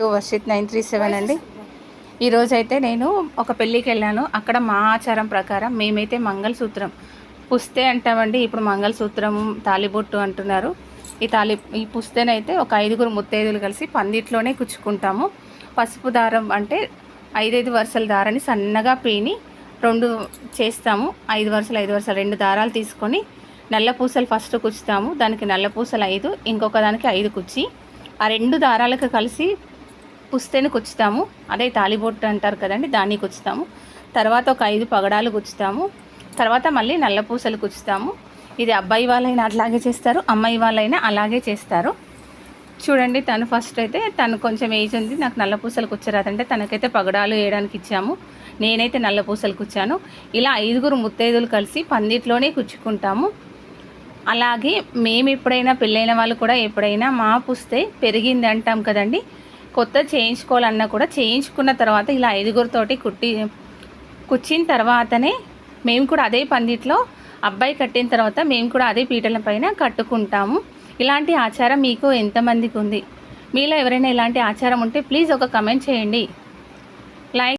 To Varshith nine three seven అండి. ఈరోజు అయితే నేను ఒక పెళ్ళికి వెళ్ళాను. అక్కడ మా ఆచారం ప్రకారం మేమైతే మంగళసూత్రం. పుస్తే అంటామండి ఇప్పుడు మంగళసూత్రం తాలిబొట్టు అంటున్నారు. ఈ తాలి ఈ పుస్తేనైతే ఒక ఐదుగురు ముత్తైదులు కలిసి పందిట్లోనే కుచ్చుకుంటాము. పసుపు దారం అంటే ఐదైదు వరుసల దారాన్ని సన్నగా పీని రెండు చేస్తాము. ఐదు వరుసలు ఐదు వరుసలు రెండు దారాలు తీసుకొని నల్ల పూసలు ఫస్ట్ కుచ్చుతాము. దానికి నల్ల పూసలు ఐదు ఇంకొక దానికి ఐదు కుచ్చి. ఆ రెండు దారాలకు కలిసి పుస్తేని కుచ్చుతాము అదే తాలిబొట్టు అంటారు కదండి దాన్ని కుచ్చుతాము తర్వాత ఒక ఐదు పగడాలు కుచ్చుతాము తర్వాత మళ్ళీ నల్ల పూసలు కుచ్చుతాము ఇది అబ్బాయి వాళ్ళైనా అట్లాగే చేస్తారు అమ్మాయి వాళ్ళైనా అలాగే చేస్తారు. చూడండి తను ఫస్ట్ అయితే తను కొంచెం ఏజ్ ఉంది నాకు నల్ల పూసలు కుచ్చరాదంటే తనకైతే పగడాలు వేయడానికి ఇచ్చాము నేనైతే నల్ల పూసలు కుచ్చాను ఇలా ఐదుగురు ముత్తైదులు కలిసి పందిట్లోనే కుచ్చుకుంటాము. అలాగే మేము ఎప్పుడైనా పెళ్ళైన వాళ్ళు కూడా ఎప్పుడైనా మా పుస్తే పెరిగింది అంటాం కదండి. కొత్త చేయించుకోవాలన్నా కూడా చేయించుకున్న తర్వాత ఇలా ఐదుగురితోటి కుట్టి కుచ్చిన తర్వాతనే మేము కూడా అదే పందిట్లో అబ్బాయి కట్టిన తర్వాత మేము కూడా అదే పీటల పైన కట్టుకుంటాము. ఇలాంటి ఆచారం మీకు ఎంతమందికి ఉంది? మీలో ఎవరైనా ఇలాంటి ఆచారం ఉంటే ప్లీజ్ ఒక కమెంట్ చేయండి. లైక్